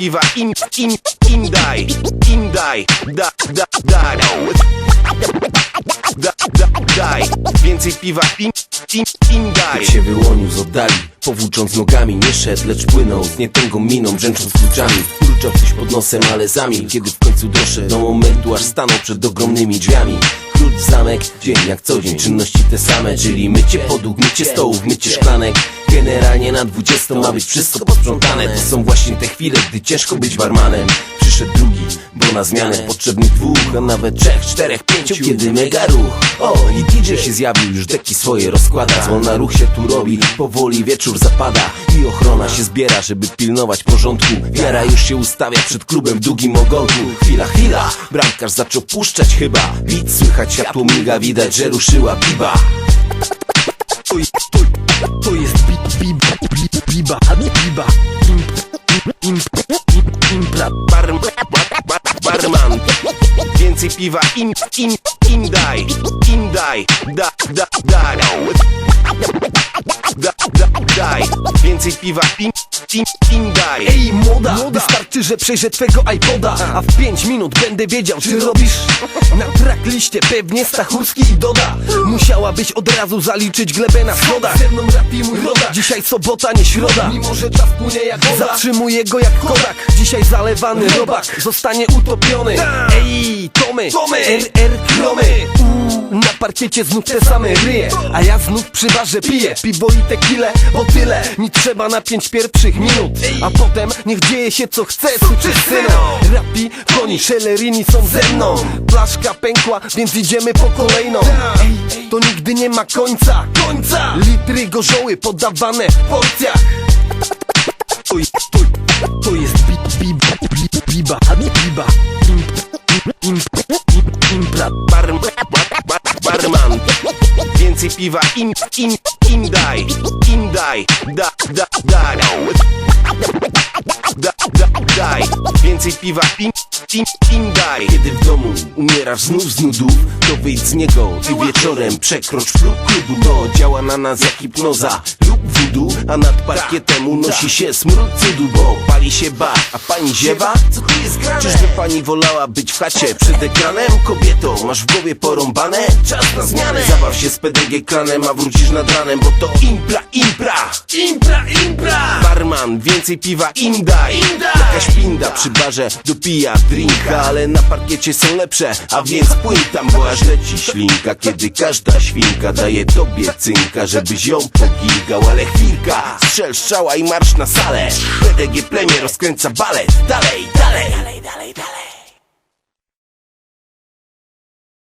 piwa im, im, im daj, im daj, da, da, daj. Da, da, daj, więcej piwa. Im, im, im daj. się wyłonił z oddali Powłócząc nogami. Nie szedł, lecz płynął Z nietęgą miną, brzęcząc kluczami. Mruczał coś pod nosem, ale zamilkł Kiedy w końcu doszedł do momentu, aż stanął przed ogromnymi drzwiami. Klucz zamek, dzień jak co dzień. Czynności te same, czyli mycie podłóg, mycie stołów, mycie szklanek Generalnie na dwudziestą ma być wszystko posprzątane To są właśnie te chwile, gdy ciężko być barmanem Przyszedł drugi, bo na zmianę potrzebnych dwóch A nawet trzech, czterech, pięciu, kiedy mega ruch O, i DJ się zjawił, już deki swoje rozkłada Zwolna ruch się tu robi, powoli wieczór zapada I ochrona się zbiera, żeby pilnować porządku Wiara już się ustawia przed klubem w długim ogonku Chwila, chwila, bramkarz zaczął puszczać chyba Widz słychać, światło miga, widać, że ruszyła biba To jest, Więcej piwa. Im, im, im daj Im daj, da, da, daj. Da, da, daj. Więcej piwa. Im, im, im daj. Ej młoda, wystarczy, że przejrzę twego iPoda A w 5 minut będę wiedział, czy robisz. Na trackliście pewnie Stachurski i Doda. Musiałabyś od razu zaliczyć glebę na schodach. Ze mną rapi mój roda Dzisiaj sobota, nie środa. Mimo, że czas płynie jak woda. Zatrzymuję go jak Kodak Dzisiaj zalewany robak. Zostanie utopiony. Ej, Tomy, Tomy. RR Kromy Na parkiecie znów te same ryje A ja znów przy barze piję. Piwo i tequilę, bo tyle Mi trzeba na pięć pierwszych minut. A potem niech dzieje się co chce syno. Rapi, koni, szelerini są ze mną. Blaszka pękła, więc idziemy po kolejną. Ej, to nigdy nie ma końca. Końca! Litry gorzoły podawane w porcjach piwa im, im, im daj Im daj, da, da, daj. Da, da, daj. Więcej piwa im, im, im daj. Kiedy w domu umierasz znów z nudów To wyjdź z niego i wieczorem przekrocz próg klubu. To działa na nas jak hipnoza voodoo A nad parkietem unosi się smród cudu Bo pali się bar, a pani ziewa? Co tu jest grane? Czyżby pani wolała być w chacie przed ekranem? Kobieto, masz w głowie porąbane? Czas na zmianę Zabaw się z PDG klanem, a wrócisz nad ranem Bo to impra Impra, impra Więcej piwa im daj. Jakaś pinda przy barze dopija drinka Ale na parkiecie są lepsze, a więc płyń tam Bo aż leci ślinka, kiedy każda świnka Daje tobie cynka, żebyś ją pogigał Ale chwilka, strzel strzała i marsz na salę. PDG plemię rozkręca balet. Dalej, dalej